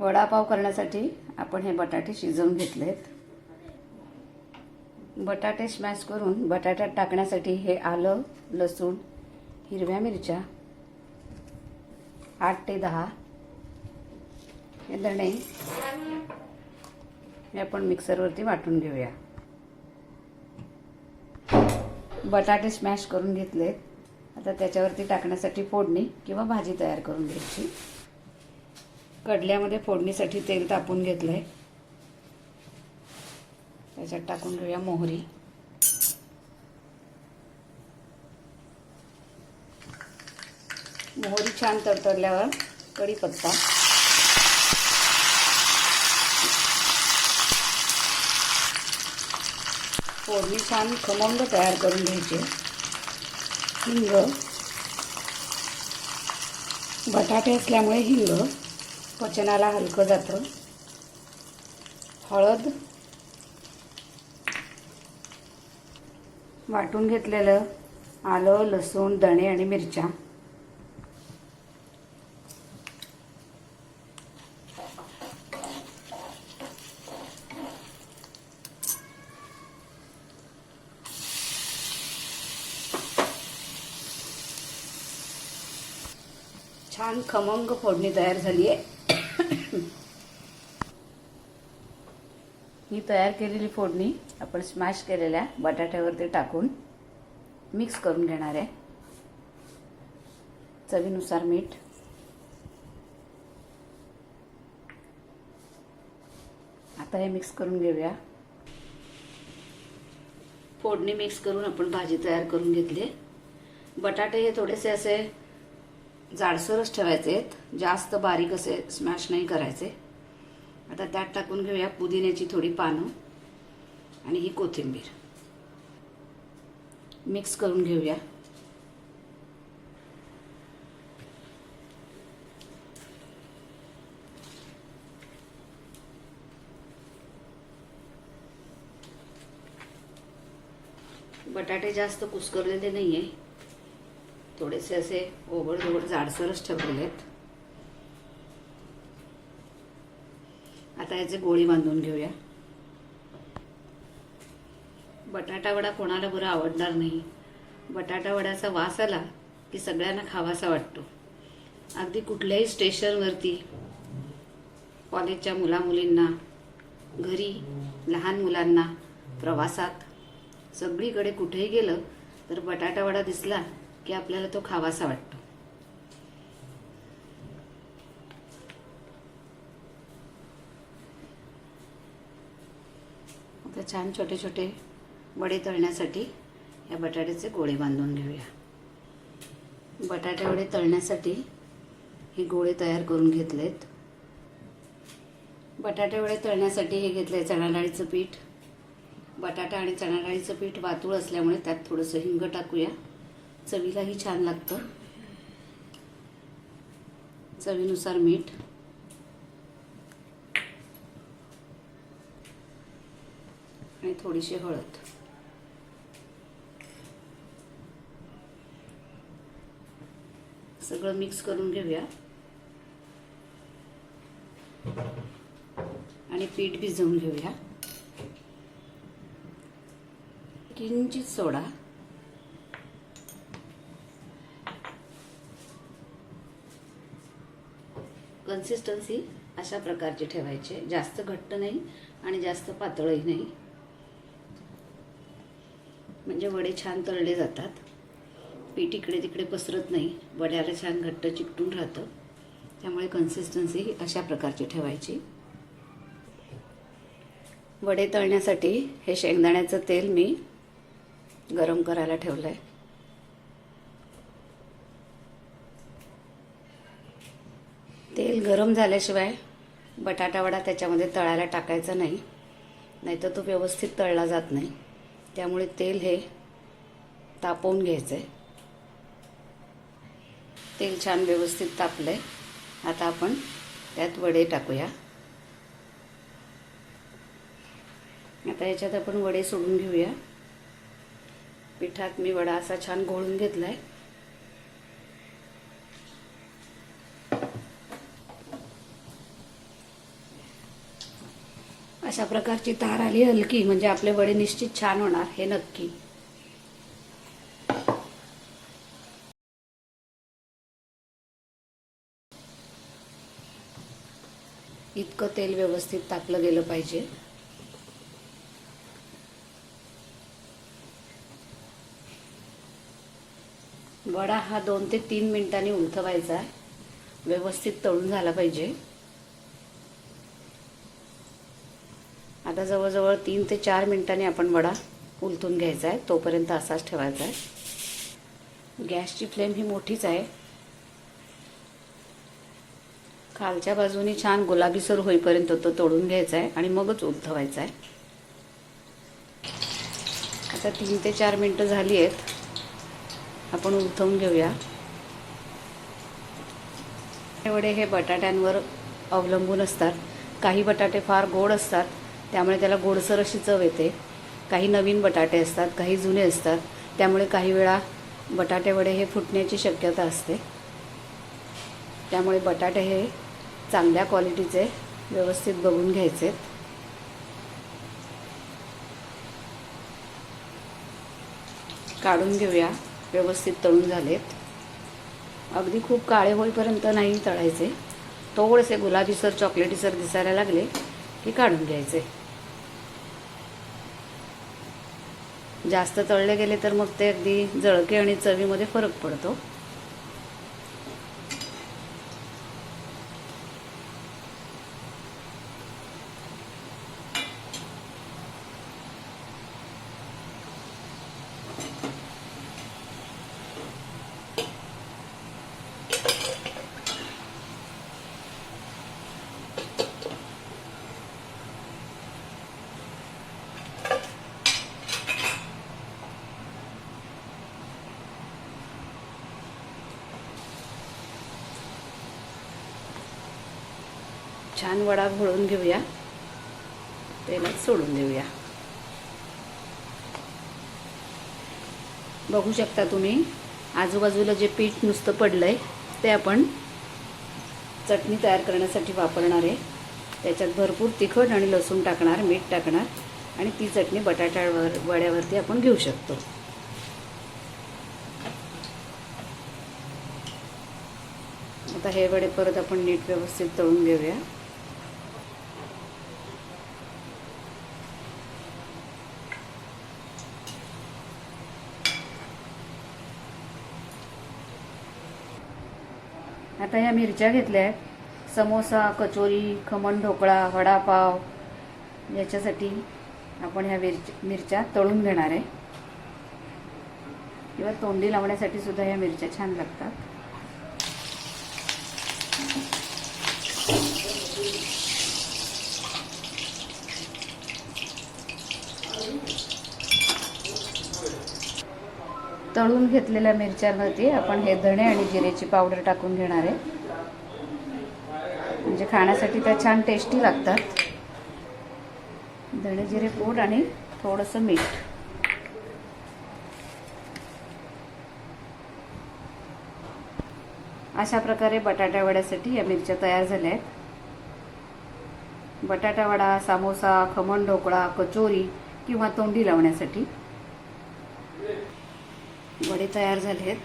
वडापाव करण्यासाठी आपण हे बटाटे शिजवून घेतलेत. बटाटे स्मॅश करून बटाट्यात टाकण्यासाठी हे आलं लसूण हिरव्या मिरच्या आठ ते दहा. हे धणे हे आपण मिक्सरवरती वाटून घेऊया. बटाटे स्मॅश करून घेतलेत. आता त्याच्यावरती टाकण्यासाठी फोडणी किंवा भाजी तयार करून घ्यायची. कडल्यामध्ये फोडणीसाठी तेल तापून घेतलं आहे त्याच्यात टाकून घेऊया मोहरी. मोहरी छान तरतरल्यावर कढीपत्ता. फोडणी छान खमंग तयार करून घ्यायचे. हिंग. बटाटे असल्यामुळे हिंग. पचनाला हलकं जातं. हळद वाटून घेतलेलं आलं लसूण दणे आणि मिरच्या. छान खमंग फोडणी तयार झाली आहे ही तयार केलेली फोडणी आपण स्मॅश केलेल्या बटाट्यावरती टाकून मिक्स करून घेणार आहे. चवीनुसार मीठ. आता हे मिक्स करून घेऊया. फोडणी मिक्स करून आपण भाजी तयार करून घेतली. बटाटे हे थोडेसे असे जाडसरच ठेवायचे आहेत. जास्त बारीक असे स्मॅश नाही करायचे. आता त्यात टाकून घेऊया पुदिन्याची थोडी पानं आणि ही कोथिंबीर. मिक्स करून घेऊया. बटाटे जास्त कुस्करलेले नाही आहे थोडेसे असे ओबड जाडसरच ठेवलेले आहेत. आता याचे गोळी बांधून घेऊया. बटाटा वडा कोणाला बरं आवडणार नाही. बटाटा वड्याचा वास आला की सगळ्यांना खावासा वाटतो. अगदी कुठल्याही स्टेशनवरती कॉलेजच्या मुलामुलींना घरी लहान मुलांना प्रवासात सगळीकडे कुठेही गेलं तर बटाटा वडा दिसला की आपल्याला तो खावासा वाटतो. आता छान छोटे छोटे वडे तळण्यासाठी या बटाट्याचे गोळे बांधून घेऊया. बटाटे वडे तळण्यासाठी हे गोळे तयार करून घेतलेत. बटाटे वडे तळण्यासाठी हे घेतलंय चणा डाळीचं पीठ. बटाटा आणि चणा डाळीचं पीठ वातूळ असल्यामुळे त्यात थोडंसं हिंग टाकूया. चवीलाही छान लागतं. चवीनुसार मीठ. आणि थोडीशी हळद. सगळं मिक्स करून घेऊया. आणि पीठ भिजवून घेऊया. किंचित सोडा. कन्सिस्टन्सी अशा प्रकारची ठेवायची. जास्त घट्ट नाही आणि जास्त पातळही नाही. म्हणजे वडे छान तळले जातात. पीठ इकडे तिकडे पसरत नाही. वड्याला छान घट्ट चिकटून राहतं. त्यामुळे कन्सिस्टन्सी ही अशा प्रकारची ठेवायची. वडे तळण्यासाठी हे शेंगदाण्याचं तेल मी गरम करायला ठेवलं आहे तेल गरम झाल्याशिवाय बटाटा वडा त्याच्यामध्ये तळायला टाकायचा नाही. नाहीतर तो व्यवस्थित तळला जात नाही. त्यामुळे तेल हे तापवून घ्यायचं आहे तेल छान व्यवस्थित तापलंय. आता आपण त्यात वडे टाकूया. आता याच्यात आपण वडे सोडून घेऊया. पिठात मी वडा असा छान घोळून घेतला आहे अशा प्रकारची तार आली हलकी म्हणजे आपले वडे निश्चित छान होणार हे नक्की. इतकं तेल व्यवस्थित टाकलं गेलं पाहिजे. वडा हा दोन ते तीन मिनिटांनी उलथवायचा आहे. व्यवस्थित तळून झाला पाहिजे. आता जवळजवळ तीन ते चार मिनिटांनी आपण वडा उलतून घ्यायचा आहे. तोपर्यंत असाच ठेवायचा आहे. गॅसची फ्लेम ही मोठीच आहे. खालच्या बाजूनी छान गुलाबीसर होईपर्यंत तो तोडून घ्यायचा आहे आणि मगच उलथवायचा आहे. आता तीन ते चार मिनटं झाली आहेत. आपण उलथवून घेऊया. एवढे हे बटाट्यांवर अवलंबून असतात. काही बटाटे फार गोड असतात. त्यामुळे त्याला गोडसर अशी चव येते. काही नवीन बटाटे असतात काही जुने असतात. त्यामुळे काही वेळा बटाटे वडे हे फुटण्याची शक्यता असते. त्यामुळे बटाटे हे चांगल्या क्वालिटीचे व्यवस्थित बघून घ्यायचे. काढून घेऊया. व्यवस्थित तळून झालेत. अगदी खूप काळे होईपर्यंत नाही तळायचे. थोडेसे गुलाबीसर चॉकलेटीसर दिसायला लागले की काढून घ्यायचे. जास्त तळले गेले तर मग ते अगदी जळके आणि चवीमध्ये फरक पडतो. छान वडा घोळून घेऊया. तेलात सोडून देऊया. बघू शकता तुम्ही आजूबाजूला जे पीठ नुसतं पडलं आहे ते आपण चटणी तयार करण्यासाठी वापरणार आहे. त्याच्यात भरपूर तिखट आणि लसूण टाकणार मीठ टाकणार आणि ती चटणी बटाट्यावर वड्यावरती आपण घेऊ शकतो. आता हे वडे परत आपण नीट व्यवस्थित तळून घेऊया. आता ह्या मिरच्या घेतल्या आहेत. समोसा कचोरी खमण ढोकळा वडापाव याच्यासाठी आपण ह्या मिरच्या मिरच्या तळून घेणार आहे. किंवा तोंडी लावण्यासाठी सुद्धा ह्या मिरच्या छान लागतात. तळून घेतलेल्या मिरच्यांवरती आपण हे धणे आणि जिरेची पावडर टाकून घेणार आहे. म्हणजे खाण्यासाठी त्या छान टेस्टी लागतात. धणे जिरे पूड आणि थोडंसं मीठ. अशा प्रकारे बटाटा वड्यासाठी या मिरच्या तयार झाल्या आहेत. बटाटा वडा सामोसा खमण ढोकळा कचोरी किंवा तोंडी लावण्यासाठी. वडे तयार झाले आहेत.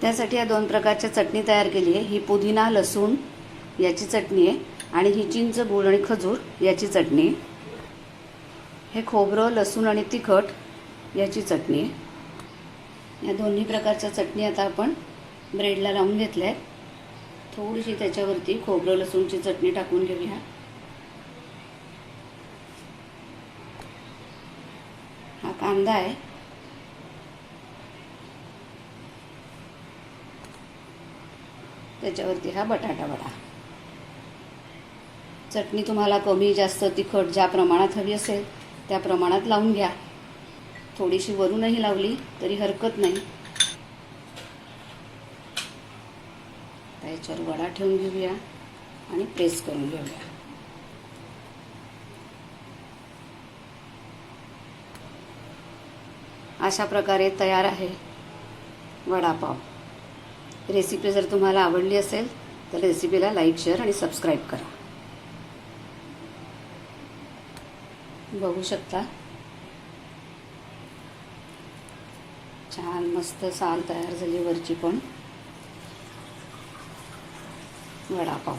त्यासाठी या दोन प्रकारच्या चटणी तयार केली आहे. ही पुदिना लसूण याची चटणी आहे आणि ही चिंच गुळ आणि खजूर याची चटणी आहे. हे खोबरं लसूण आणि तिखट याची चटणी आहे. या दोन्ही प्रकारच्या चटणी आता आपण ब्रेडला लावून घेतल्या आहेत. थोडीशी त्याच्यावरती खोबरं लसूणची चटणी टाकून घेऊया. हा कांदा आहे. त्याच्यावरती हा बटाटा वडा. चटणी तुम्हाला कमी जास्त तिखट ज्या प्रमाणात हवी असेल त्या प्रमाणात लावून घ्या. थोडीशी वरूनही लावली तरी हरकत नाही. त्याच्यावर वडा ठेवून घेऊया आणि प्रेस करून घेऊया. अशा प्रकारे तयार आहे वडापाव. रेसिपी जर तुम्हाला आवडली असेल तर रेसिपीला लाईक शेअर आणि सबस्क्राईब करा. बघू शकता. छान मस्त साल तयार झाली वरची पण. वडापाव.